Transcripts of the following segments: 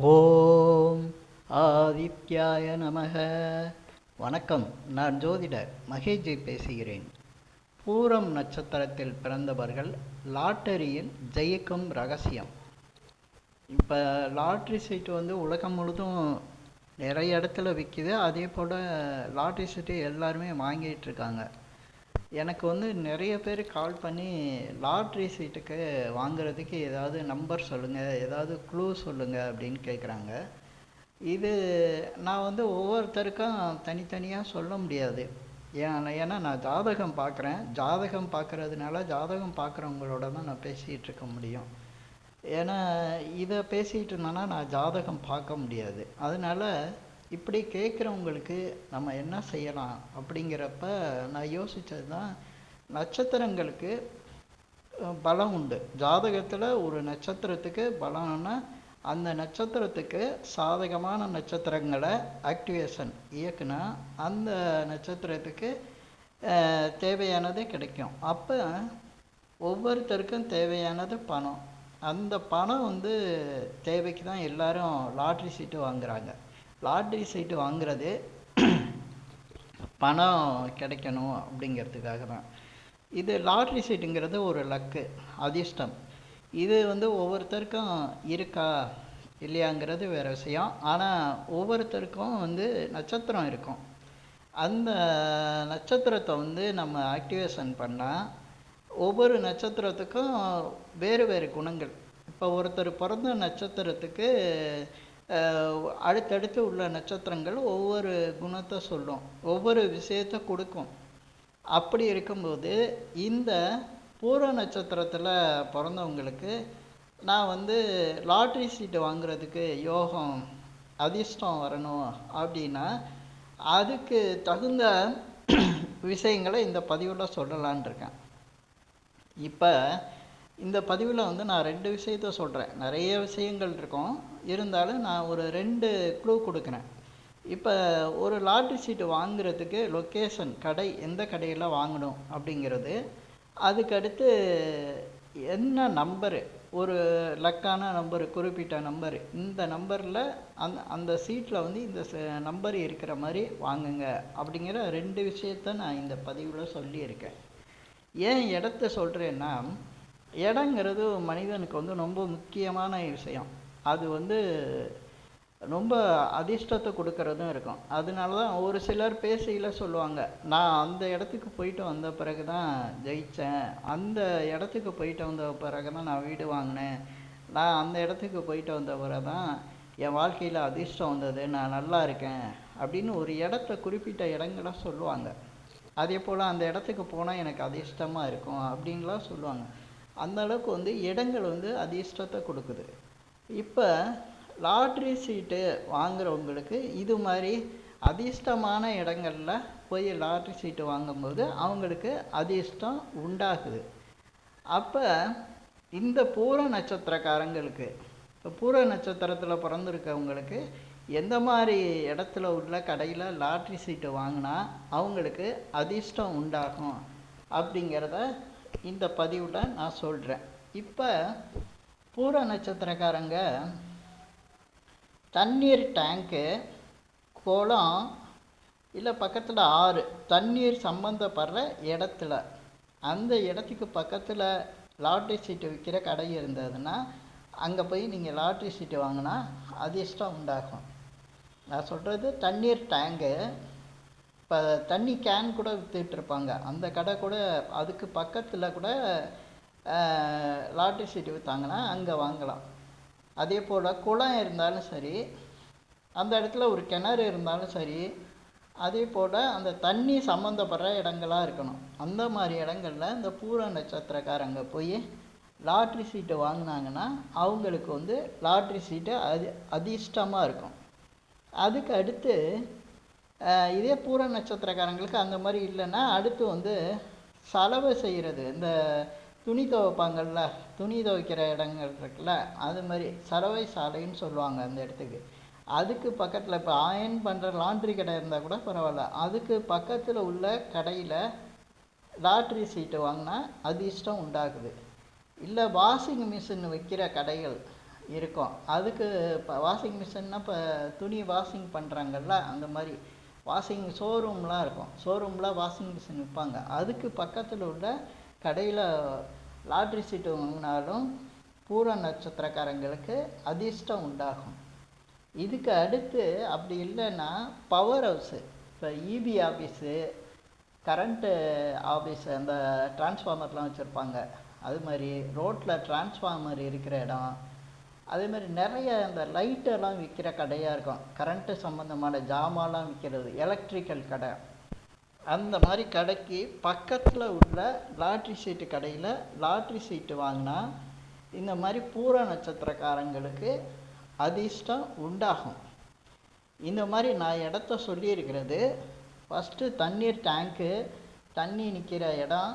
ஓம் ஆதித்யாய நமக. வணக்கம் நான் ஜோதிடர் மகேஜி பேசுகிறேன். பூரம் நட்சத்திரத்தில் பிறந்தவர்கள் லாட்டரியில் ஜெயிக்கும் ரகசியம். இப்போ லாட்ரி சீட்டு வந்து உலகம் முழுதும் நிறைய இடத்துல விற்கிது அதே போல் லாட்ரி சீட்டு எல்லாருமே வாங்கிட்டு இருக்காங்க. எனக்கு வந்து நிறைய பேர் கால் பண்ணி லாட்ரி சீட்டுக்கு வாங்குறதுக்கு ஏதாவது நம்பர் சொல்லுங்கள் ஏதாவது க்ளூ சொல்லுங்கள் அப்படின்னு கேட்குறாங்க இது நான் வந்து ஒவ்வொருத்தருக்கும் தனித்தனியாக சொல்ல முடியாது. ஏன்னா நான் ஜாதகம் பார்க்குறேன் ஜாதகம் பார்க்குறதுனால ஜாதகம் பார்க்குறவங்களோட தான் நான் பேசிகிட்டு இருக்க முடியும். ஏன்னா இதை பேசிகிட்டு இருந்தேன்னா நான் ஜாதகம் பார்க்க முடியாது. அதனால் இப்படி கேட்குறவங்களுக்கு நம்ம என்ன செய்யலாம் அப்படிங்கிறப்ப நான் யோசித்தது தான் நட்சத்திரங்களுக்கு பலம் உண்டு. ஜாதகத்தில் ஒரு நட்சத்திரத்துக்கு பலம்னா அந்த நட்சத்திரத்துக்கு சாதகமான நட்சத்திரங்களை ஆக்டிவேஷன் இயக்குனா அந்த நட்சத்திரத்துக்கு தேவையானது கிடைக்கும். அப்போ ஒவ்வொருத்தருக்கும் தேவையானது பணம். அந்த பணம் வந்து தேவைக்கு தான் எல்லாரும் லாட்ரி சீட்டு வாங்குறாங்க. லாட்ரி சீட்டு வாங்குறது பணம் கிடைக்கணும் அப்படிங்கிறதுக்காக தான் இது லாட்ரி சீட்டுங்கிறது ஒரு லக்கு அதிர்ஷ்டம். இது வந்து ஒவ்வொருத்தருக்கும் இருக்கா இல்லையாங்கிறது வேற விஷயம். ஆனால் ஒவ்வொருத்தருக்கும் வந்து நட்சத்திரம் இருக்கும். அந்த நட்சத்திரத்தை வந்து நம்ம ஆக்டிவேஷன் பண்ணால் ஒவ்வொரு நட்சத்திரத்துக்கும் வேறு வேறு குணங்கள். இப்போ ஒருத்தர் பிறந்த நட்சத்திரத்துக்கு அடுத்தடுத்து உள்ள நட்சத்திரங்கள் ஒவ்வொரு குணத்தை சொல்லும் ஒவ்வொரு விஷயத்தை கொடுக்கும். அப்படி இருக்கும்போது இந்த பூர நட்சத்திரத்தில் பிறந்தவங்களுக்கு நான் வந்து லாட்ரி சீட்டு வாங்குறதுக்கு யோகம் அதிர்ஷ்டம் வரணும் அப்படின்னா அதுக்கு தகுந்த விஷயங்களை இந்த பதிவில் சொல்லலான் இருக்கேன். இப்போ இந்த பதிவில் வந்து நான் ரெண்டு விஷயத்த சொல்கிறேன் நிறைய விஷயங்கள் இருக்கும். இருந்தாலும் நான் ஒரு ரெண்டு க்ளூ கொடுக்குறேன். இப்போ ஒரு லாட்ரி சீட்டு வாங்குறதுக்கு லொக்கேஷன் கடை எந்த கடையில் வாங்கணும் அப்படிங்கிறது. அதுக்கடுத்து என்ன நம்பரு ஒரு லக்கான நம்பரு குறிப்பிட்ட நம்பரு இந்த நம்பரில் அந்த அந்த சீட்டில் வந்து இந்த நம்பர் இருக்கிற மாதிரி வாங்குங்க அப்படிங்கிற ரெண்டு விஷயத்த நான் இந்த பதிவில் சொல்லியிருக்கேன். ஏன் இடத்த சொல்கிறேன்னா இடங்கிறது மனிதனுக்கு வந்து ரொம்ப முக்கியமான விஷயம். அது வந்து ரொம்ப அதிர்ஷ்டத்தை கொடுக்கறதும் இருக்கும். அதனால தான் ஒரு சிலர் பேசையில் சொல்லுவாங்க நான் அந்த இடத்துக்கு போயிட்டு வந்த பிறகு தான் ஜெயித்தேன் அந்த இடத்துக்கு போயிட்டு வந்த பிறகு தான் நான் வீடு வாங்கினேன். நான் அந்த இடத்துக்கு போயிட்டு வந்த பிறகு தான் என் வாழ்க்கையில் அதிர்ஷ்டம் வந்தது. நான் நல்லா இருக்கேன். அப்படின்னு ஒரு இடத்த குறிப்பிட்ட இடங்களாக சொல்லுவாங்க. அதே போல் அந்த இடத்துக்கு போனால் எனக்கு அதிர்ஷ்டமாக இருக்கும் அப்படின்லாம் சொல்லுவாங்க. அந்த அளவுக்கு வந்து இடங்கள் வந்து அதிர்ஷ்டத்தை கொடுக்குது. இப்போ லாட்ரி சீட்டு வாங்குறவங்களுக்கு இது மாதிரி அதிர்ஷ்டமான இடங்களில் போய் லாட்ரி சீட்டு வாங்கும்போது அவங்களுக்கு அதிர்ஷ்டம் உண்டாகுது. அப்போ இந்த பூர நட்சத்திரக்காரங்களுக்கு இப்போ பூர நட்சத்திரத்தில் பிறந்திருக்கவங்களுக்கு எந்த மாதிரி இடத்துல உள்ள கடையில் லாட்ரி சீட்டு வாங்கினா அவங்களுக்கு அதிர்ஷ்டம் உண்டாகும் அப்படிங்கிறத இந்த பதிவில் நான் சொல்கிறேன் இப்போ பூர நட்சத்திரக்காரங்க தண்ணீர் டேங்க்கு குளம் இல்லை பக்கத்தில் ஆறு தண்ணீர் சம்மந்தப்படுற இடத்துல. அந்த இடத்துக்கு பக்கத்தில் லாட்ரி சீட்டு விற்கிற கடை இருந்ததுன்னா அங்கே போய் நீங்கள் லாட்ரி சீட்டு வாங்கினா அதிர்ஷ்டம் உண்டாகும். நான் சொல்கிறது தண்ணீர் டேங்கு இப்போ தண்ணி கேன் கூட விற்றுட்ருப்பாங்க இருப்பாங்க அந்த கடை கூட அதுக்கு பக்கத்தில் கூட லாட்ரி சீட்டு விற்றாங்கன்னா அங்கே வாங்கலாம். அதே போல் குளம் இருந்தாலும் சரி அந்த இடத்துல ஒரு கிணறு இருந்தாலும் சரி அதே போல் அந்த தண்ணி சம்மந்தப்படுற இடங்களாக இருக்கணும். அந்த மாதிரி இடங்கள்ல இந்த பூர நட்சத்திரக்காரங்க போய் லாட்ரி சீட்டு வாங்கினாங்கன்னா அவங்களுக்கு வந்து லாட்ரி சீட்டு அதி அதிர்ஷ்டமாக இருக்கும். அதுக்கு அடுத்து இதே பூர நட்சத்திரக்காரங்களுக்கு அந்த மாதிரி இல்லைன்னா அடுத்து வந்து சலவை செய்கிறது. இந்த துணி துவைப்பாங்கள்ல துணி துவைக்கிற இடங்கள் இருக்குல்ல அது மாதிரி சலவை சாலைன்னு சொல்லுவாங்க அந்த இடத்துக்கு. அதுக்கு பக்கத்தில் இப்போ அயன் பண்ணுற லாண்ட்ரி கடை இருந்தால் கூட பரவாயில்ல. அதுக்கு பக்கத்தில் உள்ள கடையில் லாட்ரி சீட்டு வாங்கினா அதிர்ஷ்டம் உண்டாகுது. இல்லை வாஷிங் மிஷின் வைக்கிற கடைகள் இருக்கும். அதுக்கு இப்போ வாஷிங் மிஷின்னா இப்போ துணி வாஷிங் பண்ணுறாங்கல்ல அந்த மாதிரி வாஷிங் ஷோரூம்லாம் இருக்கும். ஷோரூமில் வாஷிங் மிஷின் விற்பாங்க. அதுக்கு பக்கத்தில் உள்ள கடையில் லாட்ரி சீட்டு வாங்கினாலும் பூர நட்சத்திரக்காரங்களுக்கு அதிர்ஷ்டம் உண்டாகும். இதுக்கு அடுத்து அப்படி இல்லைன்னா பவர் ஹவுஸு இப்போ இபி ஆஃபீஸு கரண்ட்டு ஆஃபீஸு அந்த டிரான்ஸ்ஃபார்மர்லாம் வச்சுருப்பாங்க. அது மாதிரி ரோட்டில் டிரான்ஸ்ஃபார்மர் இருக்கிற இடம் அதே மாதிரி நிறைய அந்த லைட்டெல்லாம் விற்கிற கடையாக இருக்கும். கரண்ட்டு சம்மந்தமான ஜாமான்லாம் விற்கிறது எலக்ட்ரிக்கல் கடை. அந்த மாதிரி கடைக்கு பக்கத்தில் உள்ள லாட்ரி சீட்டு கடையில் லாட்ரி சீட்டு வாங்கினா இந்த மாதிரி பூர நட்சத்திரக்காரங்களுக்கு அதிர்ஷ்டம் உண்டாகும். இந்த மாதிரி நான் இடத்த சொல்லியிருக்கிறது ஃபஸ்ட்டு தண்ணீர் டேங்க்கு தண்ணி நிற்கிற இடம்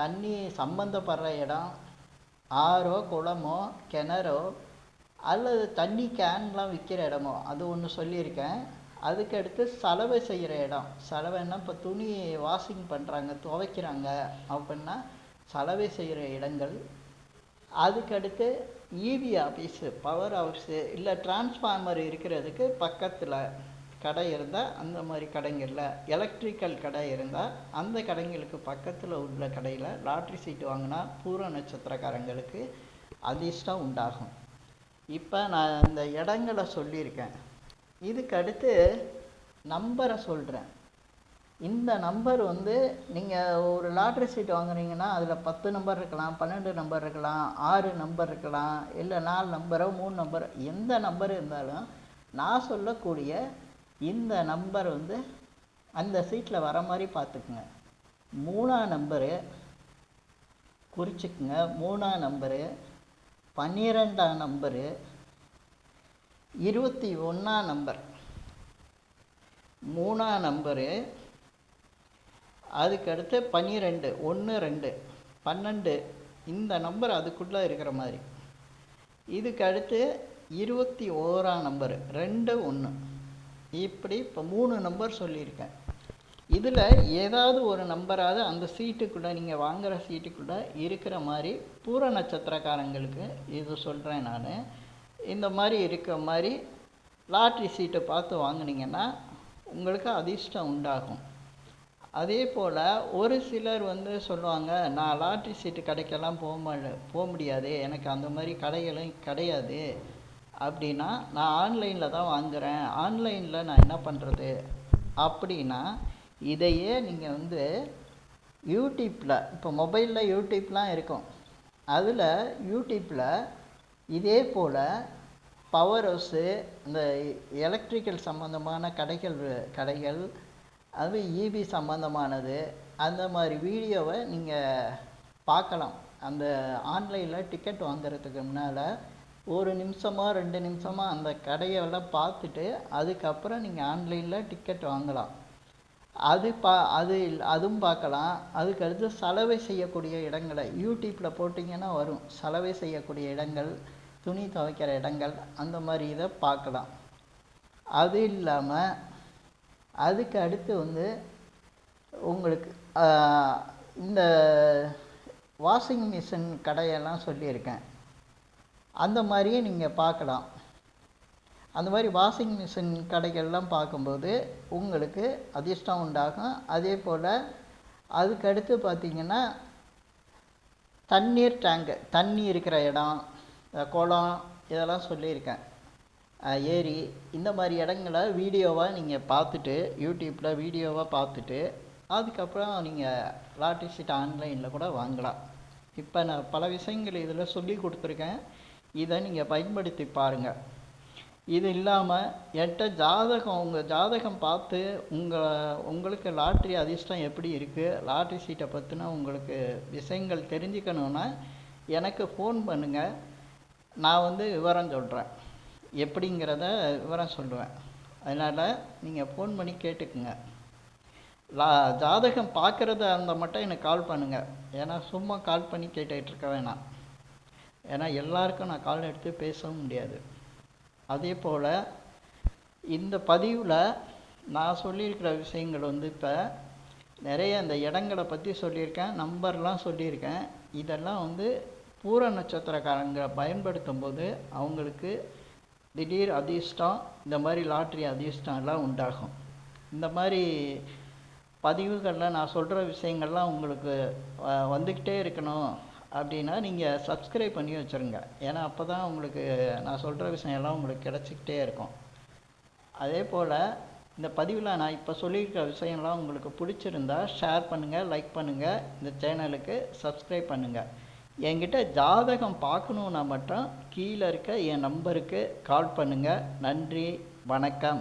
தண்ணி சம்மந்தப்படுற இடம் ஆறோ குளமோ கிணறோ அல்லது தண்ணி கேன்லாம் விற்கிற இடமோ அது ஒன்று சொல்லியிருக்கேன். அதுக்கடுத்து சலவை செய்கிற இடம். சலவைன்னா இப்போ துணி வாஷிங் பண்ணுறாங்க துவைக்கிறாங்க அப்படின்னா சலவை செய்கிற இடங்கள். அதுக்கடுத்து ஈவி ஆஃபீஸு பவர் ஹவுஸு இல்லை டிரான்ஸ்ஃபார்மர் இருக்கிறதுக்கு பக்கத்தில் கடை இருந்தால் அந்த மாதிரி கடைங்களில் எலக்ட்ரிக்கல் கடை இருந்தால் அந்த கடைங்களுக்கு பக்கத்தில் உள்ள கடையில் லாட்ரி சீட்டு வாங்கினா பூர நட்சத்திரக்காரங்களுக்கு அதிர்ஷ்டம் உண்டாகும். இப்போ நான் இந்த இடங்களை சொல்லியிருக்கேன். இதுக்கு அடுத்து நம்பரை சொல்கிறேன் இந்த நம்பர் வந்து நீங்கள் ஒரு லாட்ரி சீட் வாங்குறீங்கன்னா அதில் பத்து நம்பர் இருக்கலாம் பன்னெண்டு நம்பர் இருக்கலாம் ஆறு நம்பர் இருக்கலாம் இல்லை நாலு நம்பரோ மூணு நம்பரோ எந்த நம்பர் இருந்தாலும் நான் சொல்லக்கூடிய இந்த நம்பர் வந்து அந்த சீட்டில் வர மாதிரி பார்த்துக்குங்க. மூணாம் நம்பரு குறிச்சிக்குங்க. மூணாம் நம்பரு பன்னிரெண்டாம் நம்பரு இருபத்தி ஒன்றாம் நம்பர். மூணாம் நம்பரு அதுக்கடுத்து பன்னிரெண்டு ஒன்று ரெண்டு பன்னெண்டு இந்த நம்பர் அதுக்குள்ளே இருக்கிற மாதிரி. இதுக்கு அடுத்து இருபத்தி ஓராம் நம்பரு ரெண்டு ஒன்று இப்படி இப்போ மூணு நம்பர் சொல்லியிருக்கேன். இதில் ஏதாவது ஒரு நம்பராவது அந்த சீட்டுக்குள்ளே நீங்கள் வாங்குகிற சீட்டுக்குள்ளே இருக்கிற மாதிரி பூர நட்சத்திரக்காரங்களுக்கு இது சொல்கிறேன் நான். இந்த மாதிரி இருக்கிற மாதிரி லாட்ரி சீட்டை பார்த்து வாங்குனீங்கன்னா உங்களுக்கு அதிர்ஷ்டம் உண்டாகும். அதே போல் ஒரு சிலர் வந்து சொல்லுவாங்க நான் லாட்ரி சீட்டு கடைக்கெல்லாம் போக போக முடியாது எனக்கு அந்த மாதிரி கடைகளும் கிடையாது. அப்படின்னா நான் ஆன்லைனில் தான் வாங்குகிறேன் ஆன்லைனில் நான் என்ன பண்ணுறது அப்படின்னா இதையே நீங்கள் வந்து யூடியூப்பில் இப்போ மொபைலில் யூடியூப்லாம் இருக்கும். அதில் யூடியூப்பில் இதே போல் பவர் ஹவுஸு இந்த எலக்ட்ரிக்கல் சம்மந்தமான கடைகள் கடைகள் அது இபி சம்மந்தமானது அந்த மாதிரி வீடியோவை நீங்கள் பார்க்கலாம். அந்த ஆன்லைனில் டிக்கெட் வாங்குறதுக்கு முன்னால் ஒரு நிமிஷமோ ரெண்டு நிமிஷமோ அந்த கடையெல்லாம் பார்த்துட்டு அதுக்கப்புறம் நீங்கள் ஆன்லைனில் டிக்கெட் வாங்கலாம். அது பா அது அதுவும் பார்க்கலாம். அதுக்கு அடுத்து சலவை செய்யக்கூடிய இடங்களை யூடியூப்பில் போட்டிங்கன்னா வரும். சலவை செய்யக்கூடிய இடங்கள் துணி துவைக்கிற இடங்கள் அந்த மாதிரி இதை பார்க்கலாம். அது இல்லாமல் அதுக்கு அடுத்து வந்து உங்களுக்கு இந்த வாஷிங் மிஷின் கடையெல்லாம் சொல்லியிருக்கேன். அந்த மாதிரியே நீங்கள் பார்க்கலாம். அந்த மாதிரி வாஷிங் மிஷின் கடைகள்லாம் பார்க்கும்போது உங்களுக்கு அதிர்ஷ்டம் உண்டாகும் அதே போல் அதுக்கடுத்து பார்த்திங்கன்னா தண்ணீர் டேங்கு தண்ணி இருக்கிற இடம் குளம் இதெல்லாம் சொல்லியிருக்கேன். ஏரி இந்த மாதிரி இடங்கள வீடியோவாக நீங்கள் பார்த்துட்டு யூடியூப்பில் வீடியோவாக பார்த்துட்டு அதுக்கப்புறம் நீங்கள் லாட்டரி சீட் ஆன்லைனில் கூட வாங்கலாம். இப்போ நான் பல விஷயங்கள் இதில் சொல்லி கொடுத்துருக்கேன். இதை நீங்கள் பயன்படுத்தி பாருங்கள் இது இல்லாமல் என்கிட்ட ஜாதகம் உங்கள் ஜாதகம் பார்த்து உங்கள் உங்களுக்கு லாட்ரி அதிர்ஷ்டம் எப்படி இருக்குது லாட்ரி சீட்டை பற்றின உங்களுக்கு விஷயங்கள் தெரிஞ்சுக்கணுன்னா எனக்கு ஃபோன் பண்ணுங்கள் நான் வந்து விவரம் சொல்கிறேன் எப்படிங்கிறத விவரம் சொல்லுவேன். அதனால் நீங்கள் ஃபோன் பண்ணி கேட்டுக்குங்க. லா ஜாதகம் பார்க்குறத அந்த மட்டும் எனக்கு கால் பண்ணுங்கள் ஏன்னா சும்மா கால் பண்ணி கேட்டுக்கிட்டு இருக்க வேணாம். ஏன்னா எல்லாருக்கும் நான் கால் எடுத்து பேசவும் முடியாது. அதே போல் இந்த பதிவில் நான் சொல்லியிருக்கிற விஷயங்கள் வந்து இப்போ நிறைய இந்த இடங்களை பற்றி சொல்லியிருக்கேன் நம்பர்லாம் சொல்லியிருக்கேன். இதெல்லாம் வந்து பூர நட்சத்திரக்காரங்களை பயன்படுத்தும் போது அவங்களுக்கு திடீர் அதிர்ஷ்டம் இந்த மாதிரி லாட்ரி அதிர்ஷ்டம் எல்லாம் உண்டாகும். இந்த மாதிரி பதிவுகளில் நான் சொல்கிற விஷயங்கள்லாம் உங்களுக்கு வந்துக்கிட்டே இருக்கணும். அப்படின்னா நீங்கள் சப்ஸ்கிரைப் பண்ணி வச்சுருங்க. ஏன்னா அப்போ தான் உங்களுக்கு நான் சொல்கிற விஷயம்லாம் உங்களுக்கு கிடச்சிக்கிட்டே இருக்கும். அதே போல் இந்த பதிவில் நான் இப்போ சொல்லியிருக்க விஷயம்லாம் உங்களுக்கு பிடிச்சிருந்தா ஷேர் பண்ணுங்கள் லைக் பண்ணுங்கள் இந்த சேனலுக்கு சப்ஸ்கிரைப் பண்ணுங்கள் என்கிட்ட ஜாதகம் பார்க்கணுன்னா மட்டும் கீழே இருக்க என் நம்பருக்கு கால் பண்ணுங்கள் நன்றி வணக்கம்.